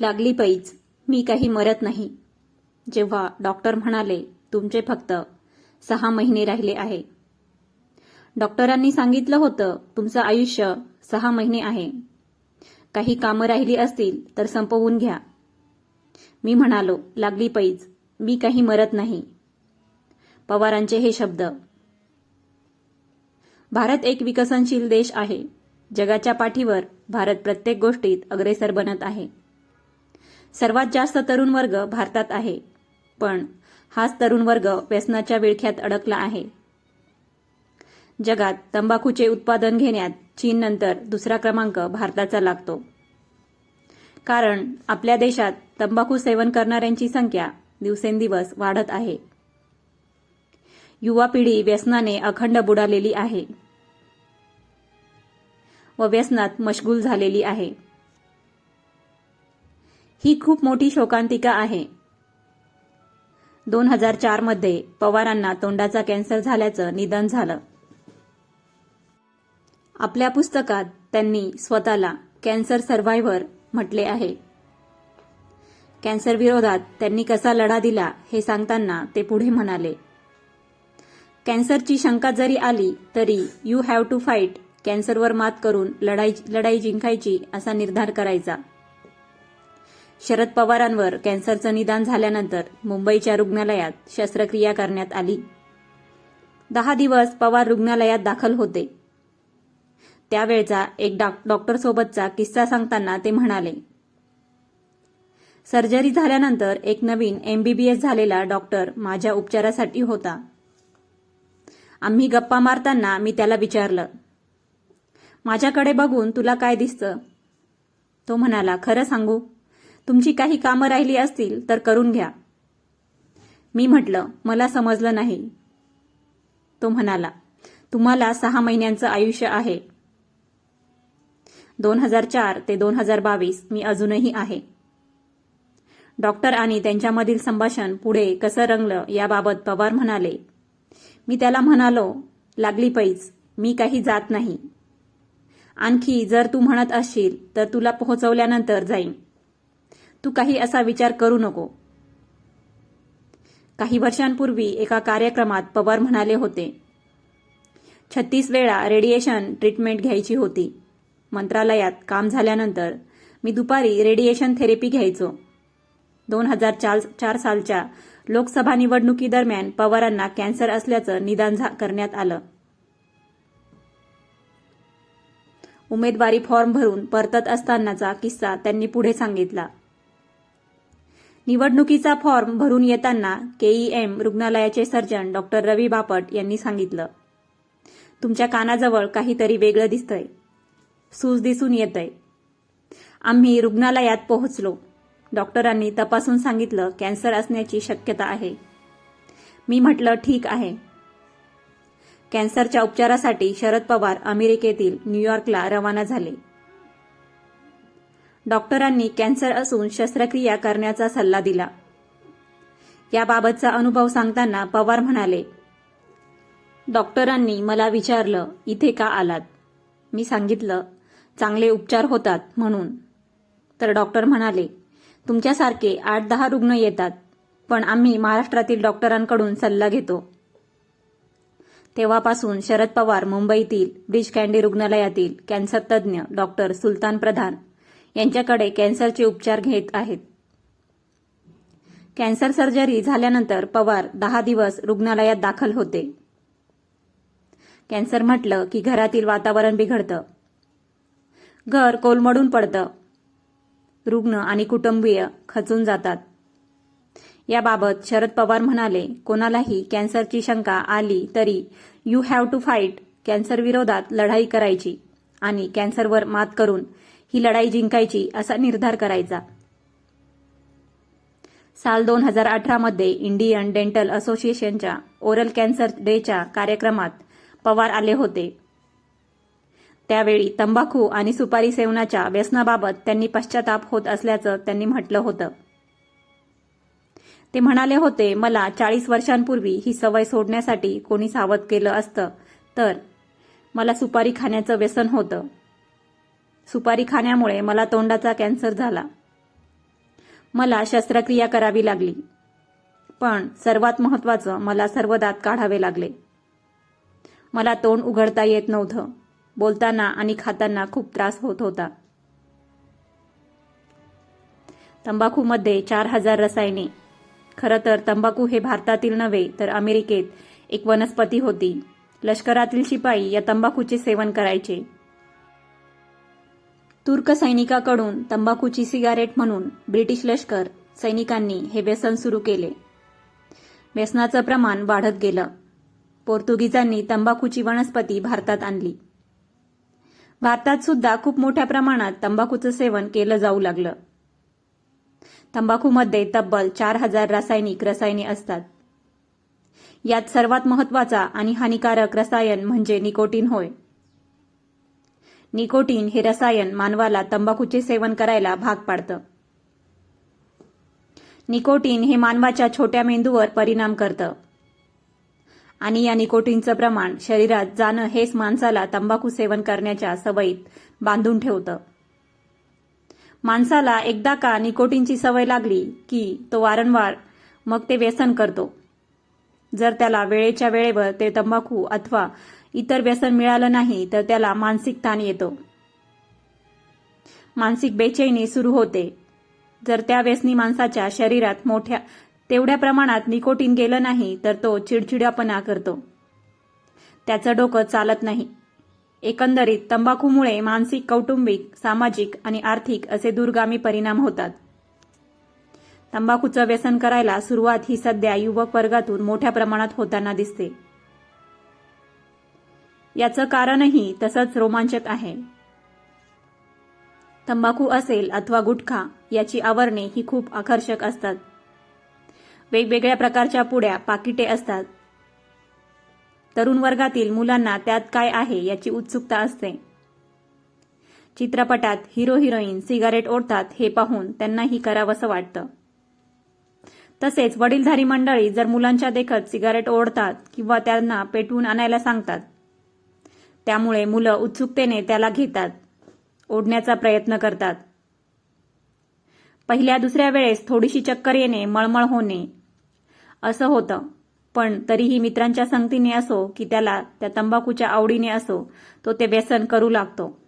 लागली पैज. मी काही मरत नाही. जेव्हा डॉक्टर म्हणाले तुमचे फक्त सहा महिने राहिले आहे. डॉक्टरांनी सांगितलं होतं तुमचं आयुष्य सहा महिने आहे. काही कामं राहिली असतील तर संपवून घ्या. मी म्हणालो लागली पैज. मी काही मरत नाही. पवारांचे हे शब्द. भारत एक विकसनशील देश आहे. जगाच्या पाठीवर भारत प्रत्येक गोष्टीत अग्रेसर बनत आहे. सर्वात जास्त तरुण वर्ग भारतात आहे. पण हाच तरुण वर्ग व्यसनाच्या विळख्यात अडकला आहे. जगात तंबाखूचे उत्पादन घेण्यात चीननंतर दुसरा क्रमांक भारताचा लागतो. कारण आपल्या देशात तंबाखू सेवन करणाऱ्यांची संख्या दिवसेंदिवस वाढत आहे. युवा पिढी व्यसनाने अखंड बुडालेली आहे. व व्यसनात मशगूल झालेली आहे. ही खूप मोठी शोकांतिका आहे. दोन हजार चारमध्ये पवारांना तोंडाचा कॅन्सर झाल्याचं निधन झालं. आपल्या पुस्तकात त्यांनी स्वतःला कॅन्सर सर्व्हायव्हर म्हटले आहे. कॅन्सर विरोधात त्यांनी कसा लढा दिला हे सांगताना ते पुढे म्हणाले. कॅन्सरची शंका जरी आली तरी यू हॅव टू फाईट कॅन्सरवर मात करून लढाई लढाई जिंकायची असा निर्धार करायचा. शरद पवारांवर कॅन्सरचं निदान झाल्यानंतर मुंबईच्या रुग्णालयात शस्त्रक्रिया करण्यात आली. दहा दिवस पवार रुग्णालयात दाखल होते. त्यावेळचा एक डॉक्टरसोबतचा किस्सा सांगताना ते म्हणाले सर्जरी झाल्यानंतर एक नवीन एमबीबीएस झालेला डॉक्टर माझ्या उपचारासाठी होता. आम्ही गप्पा मारताना मी त्याला विचारलं माझ्याकडे बघून तुला काय दिसतं? तो म्हणाला खरं सांगू तुमची काही कामं राहिली असतील तर करून घ्या. मी म्हटलं मला समजलं नाही. तो म्हणाला तुम्हाला सहा महिन्यांचं आयुष्य आहे. दोन हजार चार ते दोन हजार बावीस मी अजूनही आहे. डॉक्टर आणि त्यांच्यामधील संभाषण पुढे कसं रंगलं याबाबत पवार म्हणाले मी त्याला म्हणालो लागली पैज मी काही जात नाही. आणखी जर तू म्हणत असशील तर तुला पोहोचवल्यानंतर जाईन. तू काही असा विचार करू नको. काही वर्षांपूर्वी एका कार्यक्रमात पवार म्हणाले होते छत्तीस वेळा रेडिएशन ट्रीटमेंट घ्यायची होती. मंत्रालयात काम झाल्यानंतर मी दुपारी रेडिएशन थेरपी घ्यायचो. दोन हजार चार चार सालच्या लोकसभा निवडणुकीदरम्यान पवारांना कॅन्सर असल्याचं निदान करण्यात आलं. उमेदवारी फॉर्म भरून परतत असतानाचा किस्सा त्यांनी पुढे सांगितला. निवडणुकीचा फॉर्म भरून येताना केईएम रुग्णालयाचे सर्जन डॉक्टर रवी बापट यांनी सांगितलं. तुमच्या कानाजवळ काहीतरी वेगळं दिसतंय. सूज दिसून येतंय. आम्ही रुग्णालयात पोहोचलो. डॉक्टरांनी तपासून सांगितलं कॅन्सर असण्याची शक्यता आहे. मी म्हटलं ठीक आहे. कॅन्सरच्या उपचारासाठी शरद पवार अमेरिकेतील न्यूयॉर्कला रवाना झाले. डॉक्टरांनी कॅन्सर असून शस्त्रक्रिया करण्याचा सल्ला दिला. याबाबतचा अनुभव सांगताना पवार म्हणाले डॉक्टरांनी मला विचारलं इथे का आलात? मी सांगितलं चांगले उपचार होतात म्हणून. तर डॉक्टर म्हणाले तुमच्यासारखे आठ दहा रुग्ण येतात पण आम्ही महाराष्ट्रातील डॉक्टरांकडून सल्ला घेतो. तेव्हापासून शरद पवार मुंबईतील ब्रिज कँडी रुग्णालयातील कॅन्सर तज्ज्ञ डॉक्टर सुलतान प्रधान यांच्याकडे कॅन्सरचे उपचार घेत आहेत. कॅन्सर सर्जरी झाल्यानंतर पवार दहा दिवस रुग्णालयात दाखल होते. कॅन्सर म्हटलं की घरातील वातावरण बिघडतं. घर कोलमडून पडतं. रुग्ण आणि कुटुंबीय खचून जातात. याबाबत शरद पवार म्हणाले कोणालाही कॅन्सरची शंका आली तरी you have to fight cancer विरोधात लढाई करायची आणि कॅन्सरवर मात करून ही लढाई जिंकायची असा निर्धार करायचा. साल दोन हजार अठरामध्ये इंडियन डेंटल असोसिएशनच्या ओरल कॅन्सर डेच्या कार्यक्रमात पवार आले होते. त्यावेळी तंबाखू आणि सुपारी सेवनाच्या व्यसनाबाबत त्यांनी पश्चाताप होत असल्याचं त्यांनी म्हटलं होतं. ते म्हणाले होते मला चाळीस वर्षांपूर्वी ही सवय सोडण्यासाठी कोणी सावध केलं असतं तर मला सुपारी खाण्याचं व्यसन होतं. सुपारी खाण्यामुळे मला तोंडाचा कॅन्सर झाला. मला शस्त्रक्रिया करावी लागली. पण सर्वात महत्वाचं मला सर्व दात काढावे लागले. मला तोंड उघडता येत नव्हतं. बोलताना आणि खाताना खूप त्रास होत होता. तंबाखूमध्ये चार हजार रसायने. खरं तर तंबाखू हे भारतातील नव्हे तर अमेरिकेत एक वनस्पती होती. लष्करातील शिपाई या तंबाखूचे सेवन करायचे. तुर्क सैनिकाकडून तंबाखूची सिगारेट म्हणून ब्रिटिश लष्कर सैनिकांनी हे व्यसन सुरू केले. व्यसनाचं प्रमाण वाढत गेलं. पोर्तुगीजांनी तंबाखूची वनस्पती भारतात आणली. भारतात सुद्धा खूप मोठ्या प्रमाणात तंबाखूचं सेवन केलं जाऊ लागलं. तंबाखूमध्ये तब्बल चार हजार रासायनिक रसायने असतात. यात सर्वात महत्त्वाचा आणि हानिकारक रसायन म्हणजे निकोटीन होय. निकोटीन हे रसायन मानवाला तंबाखूचे सेवन करायला भाग पाडतं. निकोटीन हे मानवाच्या छोट्या मेंदूवर परिणाम करतं. आणि या निकोटीनचं प्रमाण शरीरात जाणं हेच माणसाला तंबाखू सेवन करण्याच्या सवयीत बांधून ठेवतं. माणसाला एकदा का निकोटीनची सवय लागली की तो वारंवार मग ते व्यसन करतो. जर त्याला वेळेच्या वेळेवर ते तंबाखू अथवा इतर व्यसन मिळालं नाही तर त्याला मानसिक ताण येतो. मानसिक बेचैनी सुरू होते. जर त्या व्यसनी माणसाच्या शरीरात मोठ्या तेवढ्या प्रमाणात निकोटीन गेलं नाही तर तो चिडचिडापणा करतो. त्याचं डोकं चालत नाही. एकंदरीत तंबाखूमुळे मानसिक कौटुंबिक सामाजिक आणि आर्थिक असे दूरगामी परिणाम होतात. तंबाखूचं व्यसन करायला सुरुवात ही सध्या युवक वर्गातून मोठ्या प्रमाणात होताना दिसते. याचं कारणही तसंच रोमांचक आहे. तंबाखू असेल अथवा गुटखा याची आवरणे ही खूप आकर्षक असतात. वेगवेगळ्या प्रकारच्या पुड्या पाकिटे असतात. तरुण वर्गातील मुलांना त्यात काय आहे याची उत्सुकता असते. चित्रपटात हिरो हिरोईन सिगारेट ओढतात हे पाहून त्यांनाही करावंसं वाटतं. तसेच वडीलधारी मंडळी जर मुलांच्या देखत सिगारेट ओढतात किंवा त्यांना पेटवून आणायला सांगतात त्यामुळे मुलं उत्सुकतेने त्याला घेतात ओढण्याचा प्रयत्न करतात. पहिल्या दुसऱ्या वेळेस थोडीशी चक्कर येणे मळमळ होणे असं होतं. पण तरीही मित्रांच्या संगतीने असो की त्याला त्या तंबाखूच्या आवडीने असो तो ते व्यसन करू लागतो.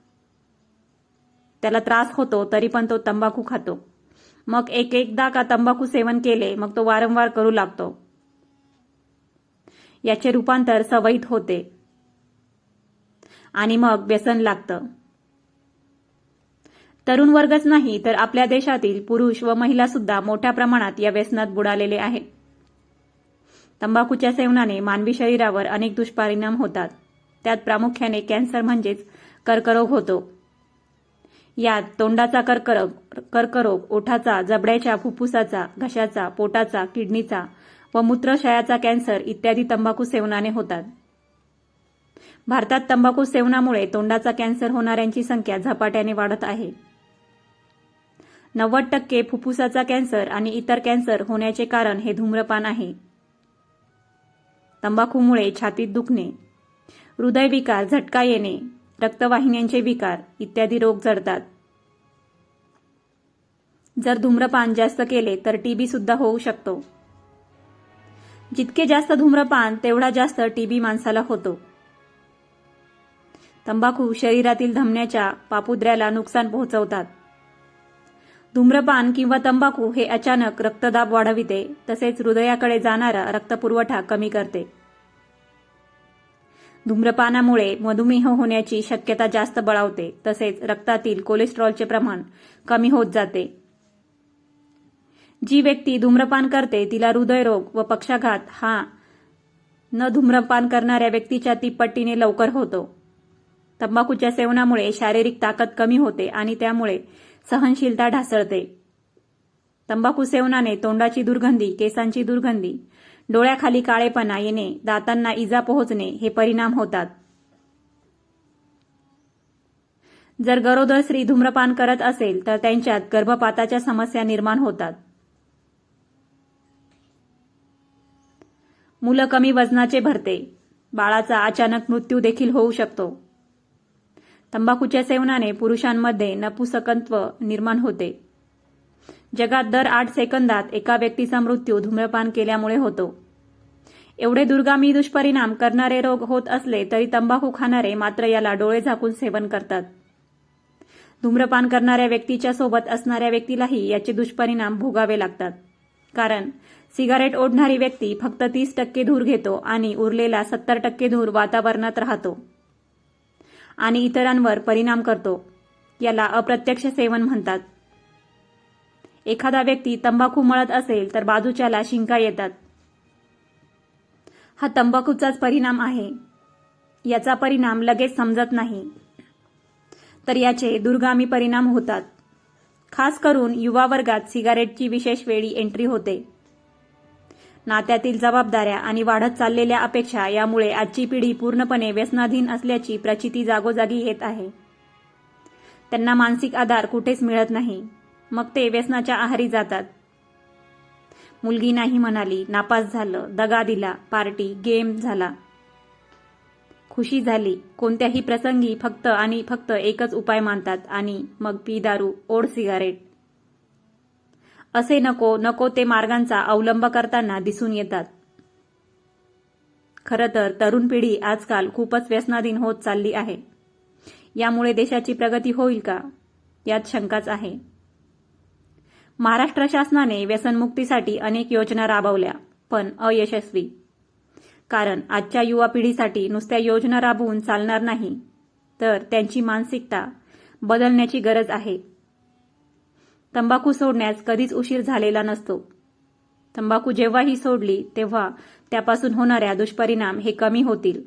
त्याला त्रास होतो तरी पण तो तंबाखू खातो. मग एक एकदा का तंबाखू सेवन केले मग तो वारंवार करू लागतो. याचे रूपांतर सवयीत होते. आणि मग व्यसन लागतं. तरुण वर्गच नाही तर आपल्या देशातील पुरुष व महिला सुद्धा मोठ्या प्रमाणात या व्यसनात बुडालेले आहेत. तंबाखूच्या सेवनाने मानवी शरीरावर अनेक दुष्परिणाम होतात. त्यात प्रामुख्याने कॅन्सर म्हणजेच कर्करोग होतो. यात तोंडाचा कर्करोग कर्करोग ओठाचा जबड्याच्या फुफ्फुसाचा घशाचा पोटाचा किडनीचा व मूत्रशयाचा कॅन्सर इत्यादी तंबाखू सेवनाने होतात. भारतात तंबाखू सेवनामुळे तोंडाचा कॅन्सर होणाऱ्यांची संख्या झपाट्याने वाढत आहे. नव्वद टक्के फुफ्फुसाचा कॅन्सर आणि इतर कॅन्सर होण्याचे कारण हे धूम्रपान आहे. तंबाखूमुळे छातीत दुखणे हृदयविकार झटका येणे रक्तवाहिन्यांचे विकार इत्यादी रोग जडतात. जर धूम्रपान जास्त केले तर टीबी सुद्धा होऊ शकतो. जितके जास्त धूम्रपान तेवढा जास्त टीबी माणसाला होतो. तंबाखू शरीरातील धमन्याच्या पापुद्र्याला नुकसान पोहोचवतात. धूम्रपान किंवा तंबाखू हे अचानक रक्तदाब वाढविते तसेच हृदयाकडे जाणारा रक्तपुरवठा कमी करते. धूम्रपानामुळे मधुमेह होण्याची शक्यता जास्त बळावते तसेच रक्तातील कोलेस्ट्रॉलचे प्रमाण कमी होत जाते. जी व्यक्ती धूम्रपान करते तिला हृदयरोग व पक्षाघात हा न धूम्रपान करणाऱ्या व्यक्तीच्या तिप्पटीने लवकर होतो. तंबाखूच्या सेवनामुळे शारीरिक ताकद कमी होते आणि त्यामुळे सहनशीलता ढासळते. तंबाखू सेवनाने तोंडाची दुर्गंधी केसांची दुर्गंधी डोळ्याखाली काळेपणा येणे दातांना इजा पोहोचणे हे परिणाम होतात. जर गरोदर स्त्री धूम्रपान करत असेल तर त्यांच्यात गर्भपाताच्या समस्या निर्माण होतात. मुलं कमी वजनाचे भरते. बाळाचा अचानक मृत्यू देखील होऊ शकतो. तंबाखूच्या सेवनाने पुरुषांमध्ये नपुसकत्व निर्माण होते. जगात दर आठ सेकंदात एका व्यक्तीचा मृत्यू धूम्रपान केल्यामुळे होतो. एवढे दुर्गामी दुष्परिणाम करणारे रोग होत असले तरी तंबाखू खाणारे मात्र याला डोळे झाकून सेवन करतात. धूम्रपान करणाऱ्या व्यक्तीच्या सोबत असणाऱ्या व्यक्तीलाही याचे दुष्परिणाम भोगावे लागतात. कारण सिगारेट ओढणारी व्यक्ती फक्त तीस टक्के धूर घेतो आणि उरलेला सत्तर टक्के धूर वातावरणात राहतो. आणि इतरांवर परिणाम करतो. याला अप्रत्यक्ष सेवन म्हणतात. एखादा व्यक्ती तंबाखू मळत असेल तर बाजूच्याला शिंका येतात. हा तंबाखूचाच परिणाम आहे. याचा परिणाम लगेच समजत नाही. तर याचे दुर्गामी परिणाम होतात. खास करून युवा वर्गात सिगारेटची विशेष वेळी एंट्री होते. नात्यातील जबाबदाऱ्या आणि वाढत चाललेल्या अपेक्षा यामुळे आजची पिढी पूर्णपणे व्यसनाधीन असल्याची प्रचिती जागोजागी येत आहे. त्यांना मानसिक आधार कुठेच मिळत नाही. मग ते व्यसनाच्या आहारी जातात. मुलगी नाही म्हणाली नापास झालं दगा दिला पार्टी गेम झाला. खुशी झाली. कोणत्याही प्रसंगी फक्त आणि फक्त एकच उपाय मानतात आणि मग पी दारू ओढ सिगारेट. असे नको नको ते मार्गांचा अवलंब करताना दिसून येतात. खरं तर तरुण पिढी आजकाल खूपच व्यसनाधीन होत चालली आहे. यामुळे देशाची प्रगती होईल का? यात शंकाच आहे. महाराष्ट्र शासनाने व्यसनमुक्तीसाठी अनेक योजना राबवल्या पण अयशस्वी. कारण आजच्या युवा पिढीसाठी नुसत्या योजना राबवून चालणार नाही तर त्यांची मानसिकता बदलण्याची गरज आहे. तंबाखू सोडण्यास कधीच उशीर झालेला नसतो. तंबाखू जेव्हाही सोडली तेव्हा त्यापासून होणाऱ्या दुष्परिणाम हे कमी होतील.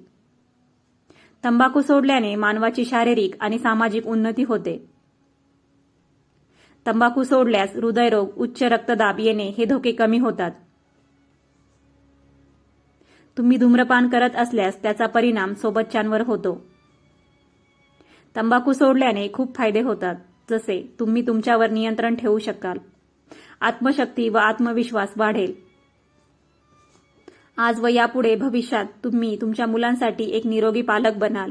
तंबाखू सोडल्याने मानवाची शारीरिक आणि सामाजिक उन्नती होते. तंबाखू सोडल्यास हृदयरोग उच्च रक्तदाब येणे हे धोके कमी होतात. तुम्ही धूम्रपान करत असल्यास त्याचा परिणाम सोबतच्यांवर होतो. तंबाखू सोडल्याने खूप फायदे होतात. जसे तुम्ही तुमच्यावर नियंत्रण ठेवू शकाल. आत्मशक्ती व आत्मविश्वास वाढेल. आज व यापुढे भविष्यात तुम्ही तुमच्या मुलांसाठी एक निरोगी पालक बनाल.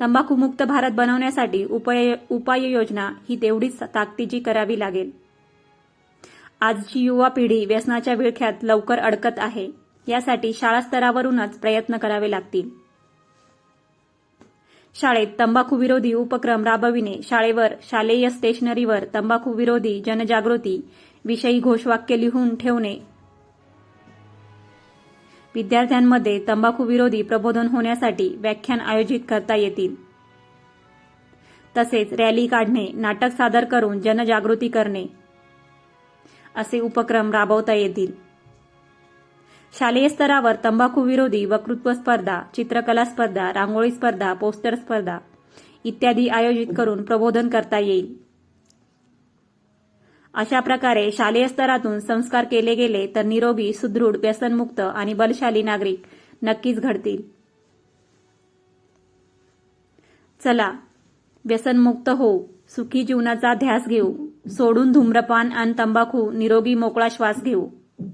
तंबाखूमुक्त भारत बनवण्यासाठी उपाय उपाययोजना ही तेवढीच ताकदीची करावी लागेल. आजची युवा पिढी व्यसनाच्या विळख्यात लवकर अडकत आहे. यासाठी शाळा स्तरावरूनच प्रयत्न करावे लागतील. शाळेत तंबाखू विरोधी उपक्रम राबविणे शाळेवर शालेय स्टेशनरीवर तंबाखू विरोधी जनजागृती विषयी घोषवाक्य लिहून ठेवणे. विद्यार्थ्यांमध्ये तंबाखू विरोधी प्रबोधन होण्यासाठी व्याख्यान आयोजित करता येतील. तसेच रॅली काढणे नाटक सादर करून जनजागृती करणे असे उपक्रम राबवता येतील. शालेय स्तरावर तंबाखू विरोधी वक्तृत्व स्पर्धा चित्रकला स्पर्धा रांगोळी स्पर्धा पोस्टर स्पर्धा इत्यादी आयोजित करून प्रबोधन करता येईल. अशा प्रकारे शालेय स्तरातून संस्कार केले गेले तर निरोगी सुदृढ व्यसनमुक्त आणि बलशाली नागरिक नक्कीच घडतील. चला व्यसनमुक्त होऊ सुखी जीवनाचा ध्यास घेऊ सोडून धूम्रपान आणि तंबाखू निरोगी मोकळा श्वास घेऊ.